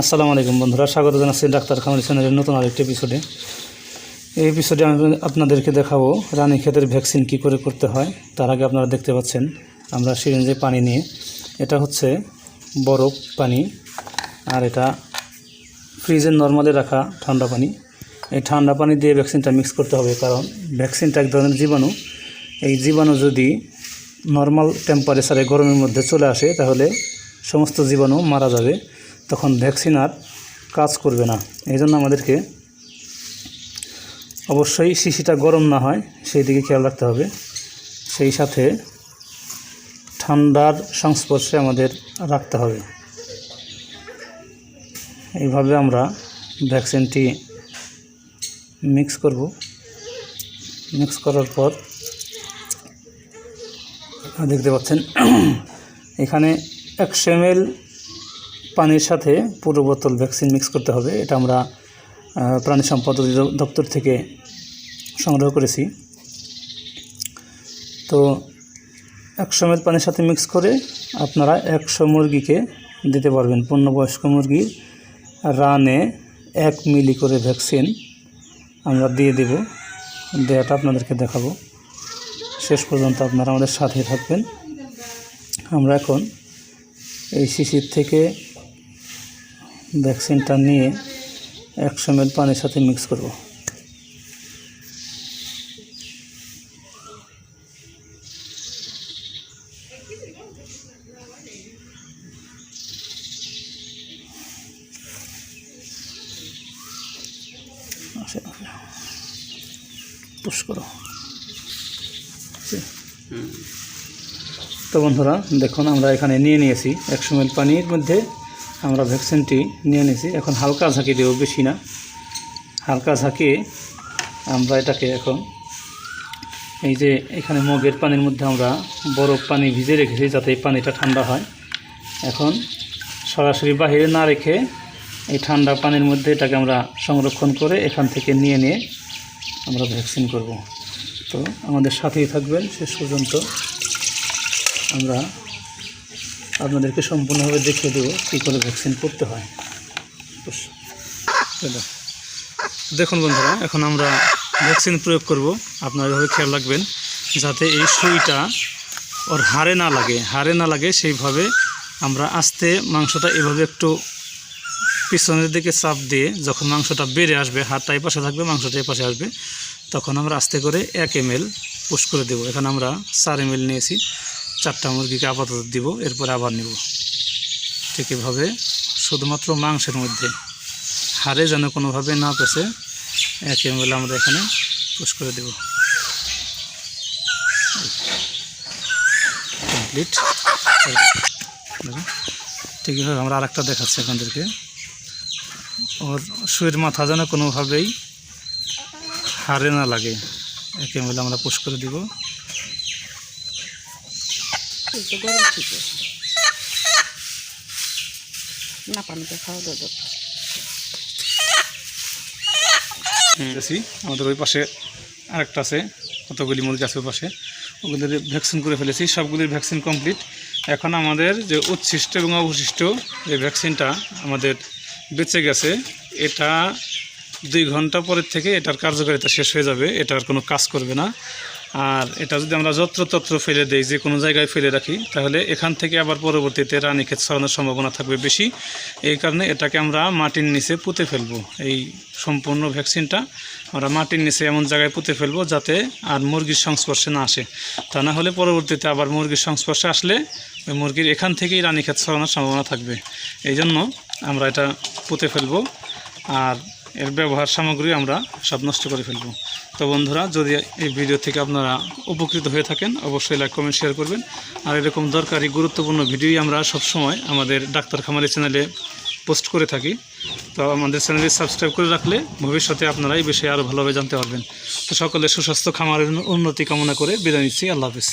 আসসালামু আলাইকুম বন্ধুরা, স্বাগত জানাচ্ছি ডাক্তার খামারি চ্যানেলের নতুন আরেকটি এপিসোডে এই এপিসোডে আমি আপনাদেরকে দেখাবো রানী ক্ষেতের ভ্যাকসিন কি করে করতে হয়। তার আগে আপনারা দেখতে পাচ্ছেন, আমরা সিরিঞ্জে পানি নিয়ে, এটা হচ্ছে বরফ পানি, আর এটা ফ্রিজের নর্মালে রাখা ঠান্ডা পানি। এই ঠান্ডা পানি দিয়ে ভ্যাকসিনটা মিক্স করতে হবে, কারণ ভ্যাকসিনটা এক ধরনের জীবাণু। এই জীবাণু যদি নর্মাল টেম্পারেচারে গরমের মধ্যে চলে আসে, তাহলে সমস্ত জীবাণু মারা যাবে। তখন ভ্যাকসিন আর কাজ করবে না। এই জন্য আমাদেরকে অবশ্যই শিশিটা গরম না হয়, সেই দিকে খেয়াল রাখতে হবে। সেই সাথে ঠান্ডার সংস্পর্শে আমাদের রাখতে হবে। এইভাবে আমরা ভ্যাকসিনটি মিক্স করব। মিক্স করার পর দেখতে পাচ্ছেন, এখানে একশো এম পানির সাথে পুরো বোতল ভ্যাকসিন মিক্স করতে হবে। এটা আমরা প্রাণী সম্পদ দপ্তর থেকে সংগ্রহ করেছি। তো একশো এম পানির সাথে মিক্স করে আপনারা একশো মুরগিকে দিতে পারবেন। পূর্ণবয়স্ক মুরগির রানে এক মিলি করে ভ্যাকসিন আমরা দিয়ে দেব। দেওয়াটা আপনাদেরকে দেখাবো। শেষ পর্যন্ত আপনারা আমাদের সাথে থাকবেন। আমরা এখন এই শিশির থেকে ভ্যাকসিনটা নিয়ে একশো এম পানির সাথে মিক্স করব। পুশ করো। তো বন্ধুরা দেখুন আমরা এখানে নিয়ে নিয়েছি একশো এম পানির মধ্যে আমরা ভ্যাকসিনটি নিয়ে নিয়েছি এখন হালকা ঝাঁকি দেবো, বেশি না। হালকা ঝাঁকিয়ে আমরা এটাকে এখন এই যে এখানে মগের পানির মধ্যে আমরা বরফ পানি ভিজে রেখেছি যাতে এই পানিটা ঠান্ডা হয়। এখন সরাসরি বাহিরে না রেখে এই ঠান্ডা পানির মধ্যে এটাকে আমরা সংরক্ষণ করে এখান থেকে নিয়ে নিয়ে আমরা ভ্যাকসিন করব। তো আমাদের সাথেই থাকবেন। শেষ পর্যন্ত আমরা আপনাদেরকে সম্পূর্ণভাবে দেখিয়ে দেবো কী করে ভ্যাকসিন করতে হয়। দেখুন বন্ধুরা, এখন আমরা ভ্যাকসিন প্রয়োগ করব। আপনারা এভাবে খেয়াল রাখবেন, যাতে এই সুইটা ওর হাড়ে না লাগে। হাড়ে না লাগে, সেইভাবে আমরা আস্তে মাংসটা এভাবে একটু পিছনের দিকে চাপ দিয়ে যখন মাংসটা বেড়ে আসবে হাড়টা এই পাশে থাকবে মাংসটা এই পাশে আসবে, তখন আমরা আস্তে করে এক এম এল পুশ করে দেবো। এখানে আমরা চার এম নিয়েছি। চারটা মুরগিকে আপাতত দিব, এরপরে আবার নেব। ঠিক এভাবে শুধুমাত্র মাংসের মধ্যে। হাড়ে যেন কোনোভাবে না পেছে এক এম এল আমরা এখানে পুশ করে দেব। কমপ্লিট ঠিক এভাবে আমরা আরেকটা দেখাচ্ছি আপনাদেরকে। ওর শুয়ের মাথা যেন কোনোভাবেই হারে না লাগে, একে মিলে আমরা পুশ করে দিব। গরম না খাওয়া দরকার। আমাদের ওই পাশে আরেকটা আছে, কতগুলি মুরগি আছে ওই পাশে। ওগুলির ভ্যাকসিন করে ফেলেছি সবগুলির ভ্যাকসিন কমপ্লিট। এখন আমাদের যে উচ্ছিষ্ট এবং অবশিষ্ট যে ভ্যাকসিনটা আমাদের বেঁচে গেছে, এটা দুই ঘণ্টা পরের থেকে এটার কার্যকারিতা শেষ হয়ে যাবে, এটার কোনো কাজ করবে না। আর এটা যদি আমরা যত্রতত্র ফেলে দেই, যে কোনো জায়গায় ফেলে রাখি, তাহলে এখান থেকে আবার পরবর্তীতে রানীক্ষেত ছড়ানোর সম্ভাবনা থাকবে বেশি। এই কারণে এটাকে আমরা মাটির নিচে পুঁতে ফেলব। এই সম্পূর্ণ ভ্যাকসিনটা আমরা মাটির নিচে এমন জায়গায় পুঁতে ফেলব যাতে আর মুরগির সংস্পর্শে না আসে। তা না হলে পরবর্তীতে আবার মুরগির সংস্পর্শে আসলে ওই মুরগির এখান থেকেই রানীক্ষেত ছড়ানোর সম্ভাবনা থাকবে। এই জন্য আমরা এটা পুঁতে ফেলব। আর এর ব্যবহার সামগ্রী আমরা সব নষ্ট করে ফেলব। তো বন্ধুরা, যদি এই ভিডিও থেকে আপনারা উপকৃত হয়ে থাকেন, অবশ্যই লাইক, কমেন্ট, শেয়ার করবেন। আর এরকম দরকারি, গুরুত্বপূর্ণ ভিডিওই আমরা সবসময় আমাদের ডাক্তার খামারি চ্যানেলে পোস্ট করে থাকি। তো আমাদের চ্যানেলে সাবস্ক্রাইব করে রাখলে ভবিষ্যতে আপনারা এই বিষয়ে আরও ভালোভাবে জানতে পারবেন। তো সকলে সুস্বাস্থ্য খামারের উন্নতি কামনা করে বিদায় নিচ্ছি। আল্লাহ হাফিজ।